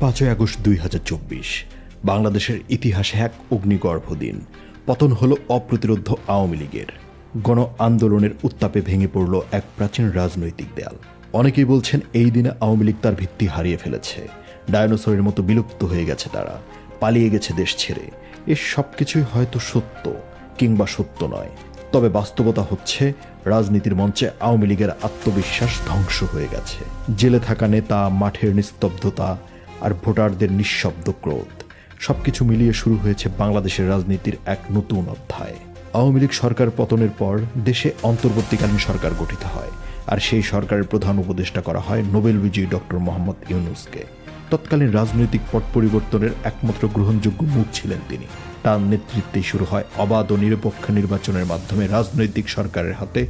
পাঁচই আগস্ট দুই হাজার চব্বিশ, বাংলাদেশের ইতিহাসে এক অগ্নিগর্ভ দিন। পতন হলো অপ্রতিরোধ আওয়ামী লীগের। গণ আন্দোলনের উত্তাপে ভেঙে পড়ল এক প্রাচীন রাজনৈতিক দেয়াল। অনেকেই বলছেন এই দিনে আওয়ামী লীগ তার ভিত্তি হারিয়ে ফেলেছে। ডায়নোসরের মতো বিলুপ্ত হয়ে গেছে তারা, পালিয়ে গেছে দেশ ছেড়ে। এ সব কিছুই হয়তো সত্য কিংবা সত্য নয়। তবে বাস্তবতা হচ্ছে, রাজনীতির মঞ্চে আওয়ামী লীগের আত্মবিশ্বাস ধ্বংস হয়ে গেছে। জেলে থাকা নেতা, মাঠের নিস্তব্ধতা আর ভোটারদের নিঃশব্দ ক্রোধ। সবকিছু মিলিয়ে শুরু হয়েছে বাংলাদেশের রাজনীতির এক নতুন অধ্যায়। আওয়ামী লীগ সরকার পতনের পর দেশে অন্তর্বর্তীকালীন সরকার গঠিত হয় আর সেই সরকারের প্রধান উপদেষ্টা করা হয় নোবেল বিজয়ী ডক্টর মোহাম্মদ ইউনুসকে। তৎকালীন রাজনৈতিক পট পরিবর্তনের একমাত্র গ্রহণযোগ্য মুখ ছিলেন তিনি। তার নেতৃত্বে শুরু হয় অবাধ ও নিরপেক্ষ নির্বাচনের মাধ্যমে রাজনৈতিক সরকারের হাতে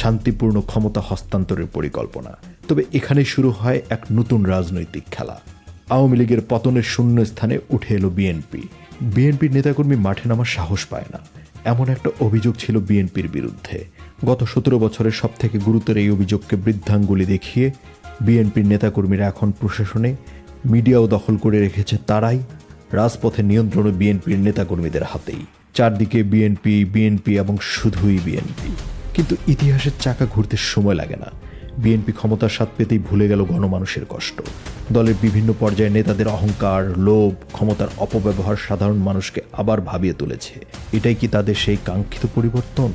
শান্তিপূর্ণ ক্ষমতা হস্তান্তরের পরিকল্পনা। তবে এখানে শুরু হয় এক নতুন রাজনৈতিক খেলা। আওয়ামী লীগের পতনের শূন্য স্থানে উঠে এলো বিএনপি বিএনপির নেতাকর্মী মাঠে নামার সাহস পায় না। এমন একটা অভিযোগ ছিল বিএনপির বিরুদ্ধে। গত সতেরো বছরের সব থেকে গুরুতর এই অভিযোগকে বৃদ্ধাঙ্গুলি দেখিয়ে বিএনপির নেতাকর্মীরা এখন প্রশাসনে মিডিয়াও দখল করে রেখেছে তারাই রাজপথে নিয়ন্ত্রণ বিএনপির নেতাকর্মীদের হাতেই। চারদিকে বিএনপি বিএনপি এবং শুধুই বিএনপি কিন্তু ইতিহাসের চাকা ঘুরতে সময় লাগে না। বিএনপি ক্ষমতার স্বাদ পেতেই ভুলে গেল গণমানুষের কষ্ট। দলের বিভিন্ন পর্যায়ে নেতাদের অহংকার, লোভ, ক্ষমতার অপব্যবহার সাধারণ মানুষকে আবার ভাবিয়ে তুলেছে। এটাই কি তাদের সেই কাঙ্ক্ষিত পরিবর্তন?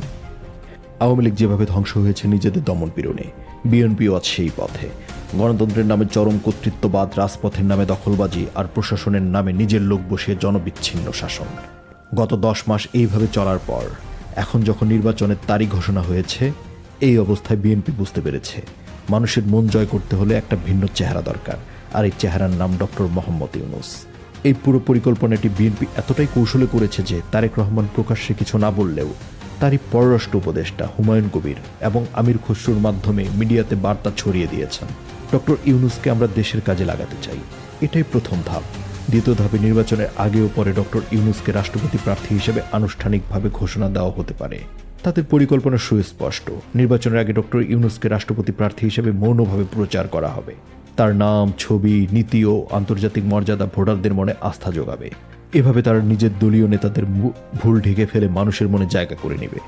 আওয়ামী লীগ যেভাবে ধ্বংস হয়েছে, নিজেদের দমন পীড়নে। বিএনপিও আছে সেই পথে। গণতন্ত্রের নামে চরম কর্তৃত্ববাদ, রাজপথের নামে দখলবাজি আর প্রশাসনের নামে নিজের লোক বসিয়ে জনবিচ্ছিন্ন শাসন। গত দশ মাস এইভাবে চলার পর, এখন যখন নির্বাচনের তারিখ ঘোষণা হয়েছে এই অবস্থায় বিএনপি বুঝতে পেরেছে, মানুষের মন জয় করতে হলে একটা ভিন্ন চেহারা দরকার। আর এই চেহারার নাম ডক্টর মোহাম্মদ ইউনুস। এই পুরো পরিকল্পনাটি বিএনপি এতটাই কৌশলে করেছে যে তারেক রহমান প্রকাশ্যে কিছু না বললেও তারই পররাষ্ট্র উপদেষ্টা হুমায়ুন কবির এবং আমির খসরুর মাধ্যমে মিডিয়াতে বার্তা ছড়িয়ে দিয়েছেন। ডক্টর ইউনুসকে আমরা দেশের কাজে লাগাতে চাই। এটাই প্রথম ধাপ। দ্বিতীয় ধাপে নির্বাচনের আগে ও পরে ডক্টর ইউনুসকে রাষ্ট্রপতি প্রার্থী হিসেবে আনুষ্ঠানিকভাবে ঘোষণা দেওয়া হতে পারে। তাদের পরিকল্পনা সুস্পষ্ট। নির্বাচনের আগে ডক্টর ইউনুসকে রাষ্ট্রপতি প্রার্থী হিসেবে মৌনভাবে প্রচার করা হবে। তার নাম, ছবি, নীতি ও আন্তর্জাতিক মর্যাদা ভোটারদের মনে আস্থা যোগাবে। এভাবে তারা নিজের দলীয় নেতাদের ভুল ঢেকে ফেলে মানুষের মনে জায়গা করে নেবে।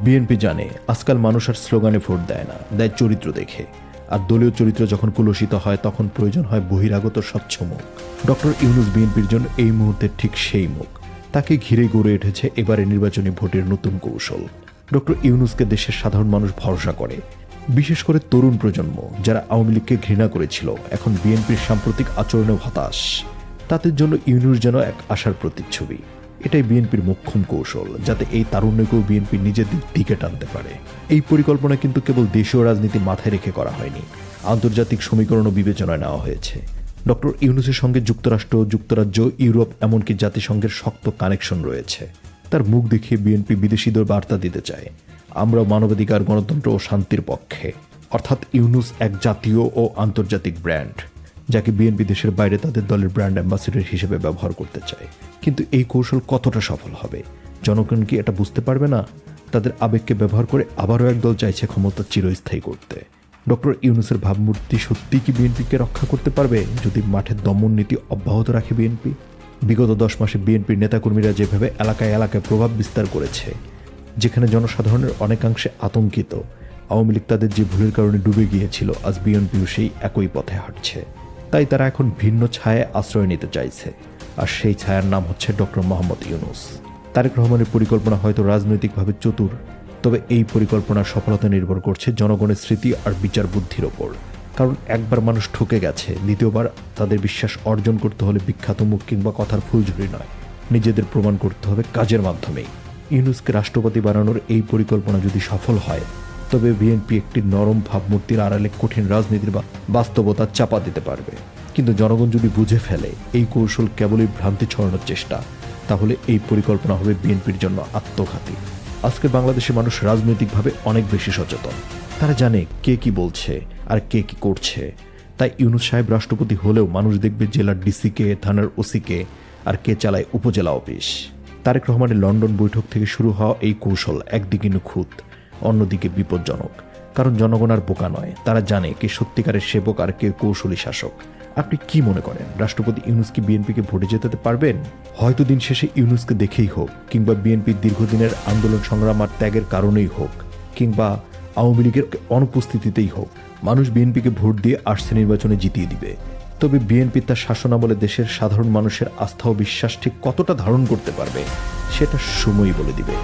বিএনপি জানে, আজকাল মানুষ আর স্লোগানে ভোট দেয় না, দেয় চরিত্র দেখে। আর দলীয় চরিত্র যখন কুলসিত হয়, তখন প্রয়োজন হয় বহিরাগত স্বচ্ছ মুখ। ডক্টর ইউনুস বিএনপির জন্য এই মুহূর্তে ঠিক সেই মুখ। তাকে ঘিরে গড়ে উঠেছে এবারে নির্বাচনী ভোটের নতুন কৌশল। ডক্টর ইউনুসকে দেশের সাধারণ মানুষ ভরসা করে। বিশেষ করে তরুণ প্রজন্ম, যারা আওয়ামী লীগকে ঘৃণা করেছিল, এখন বিএনপির সাম্প্রতিক আচরণেও হতাশ। তাদের জন্য ইউনুস যেন এক আশার প্রতিচ্ছবি। এটাই বিএনপির মোক্ষম কৌশল, যাতে এই তারুণ্যকেও বিএনপি নিজেদের দিকে টানতে পারে। এই পরিকল্পনা কিন্তু কেবল দেশীয় রাজনীতি মাথায় রেখে করা হয়নি, আন্তর্জাতিক সমীকরণও বিবেচনায় নেওয়া হয়েছে। ডক্টর ইউনুসের সঙ্গে যুক্তরাষ্ট্র, যুক্তরাজ্য, ইউরোপ, এমনকি জাতিসংঘের শক্ত কানেকশন রয়েছে। তার মুখ দেখিয়ে বিএনপি বিদেশিদের বার্তা দিতে চায়। আমরা মানবাধিকার, গণতন্ত্র ও শান্তির পক্ষে। অর্থাৎ ইউনুস এক জাতীয় ও আন্তর্জাতিক ব্র্যান্ড, যাকে বিএনপি দেশের বাইরে তাদের দলের ব্র্যান্ড অ্যাম্বাসেডর হিসেবে ব্যবহার করতে চায়। কিন্তু এই কৌশল কতটা সফল হবে? জনগণ কি এটা বুঝতে পারবে না? তাদের আবেগকে ব্যবহার করে আবারও একদল চাইছে ক্ষমতা চিরস্থায়ী করতে। ডক্টর ইউনুসের ভাবমূর্তি সত্যি কি বিএনপিকে রক্ষা করতে পারবে, যদি মাঠের দমন নীতি অব্যাহত রাখে বিএনপি? বিগত দশ মাসে বিএনপির নেতাকর্মীরা যেভাবে এলাকায় এলাকায় প্রভাব বিস্তার করেছে, যেখানে জনসাধারণের অনেকাংশে আতঙ্কিত, আওয়ামী লীগ তাদের যে ভুলের কারণে ডুবে গিয়েছিল, আজ বিএনপিও সেই একই পথে হাঁটছে। তাই তারা এখন ভিন্ন ছায়ায় আশ্রয় নিতে চাইছে। আর সেই ছায়ার নাম হচ্ছে ডক্টর মোহাম্মদ ইউনুস। তারেক রহমানের পরিকল্পনা হয়তো রাজনৈতিকভাবে চতুর, তবে এই পরিকল্পনার সফলতা নির্ভর করছে জনগণের স্মৃতি আর বিচার বুদ্ধির ওপর। কারণ একবার মানুষ ঠকে গেছে, দ্বিতীয়বার তাদের বিশ্বাস অর্জন করতে হলে বিখ্যাত মুখ কিংবা কথার ফুলঝুরি নয়। নিজেদের প্রমাণ করতে হবে কাজের মাধ্যমেই। ইউনুসকে রাষ্ট্রপতি বানানোর এই পরিকল্পনা যদি সফল হয়, তবে বিএনপি একটি নরম ভাবমূর্তির আড়ালে কঠিন রাজনীতির বা- বাস্তবতা চাপা দিতে পারবে। কিন্তু জনগণ যদি বুঝে ফেলে এই কৌশল কেবলই ভ্রান্তি ছড়ানোর চেষ্টা, তাহলে এই পরিকল্পনা হবে বিএনপির জন্য আত্মঘাতী। আজকে বাংলাদেশের মানুষ রাজনৈতিকভাবে অনেক বেশি সচেতন। তারা জানে কে কি বলছে আর কে কি করছে? তাই ইউনুস সাহেব রাষ্ট্রপতি হলেও মানুষ দেখবে জেলার ডিসিকে, থানার ওসিকে আর কে চালায় উপজেলা অফিস। তারেক রহমানের লন্ডন বৈঠক থেকে শুরু হওয়া এই কৌশল একদিকে নিখুঁত, অন্যদিকে বিপজ্জনক। কারণ জনগণ আর বোকা নয়, তারা জানে কে সত্যিকারের সেবক আর কে কৌশলী শাসক। আপনি কি মনে করেন, রাষ্ট্রপতি ইউনুস কি বিএনপিকে ভোটে জেতাতে পারবেন? হয়তো দিন শেষে ইউনুসকে দেখেই হোক, কিংবা বিএনপির দীর্ঘদিনের আন্দোলন সংগ্রাম আর ত্যাগের কারণেই হোক, কিংবা আওয়ামী লীগের অনুপস্থিতিতেই হোক, মানুষ বিএনপিকে ভোট দিয়ে আসছে নির্বাচনে জিতিয়ে দিবে। তবে বিএনপি তার শাসনামলে দেশের সাধারণ মানুষের আস্থা ও বিশ্বাস ঠিক কতটা ধারণ করতে পারবে, সেটা সময়ই বলে দিবে।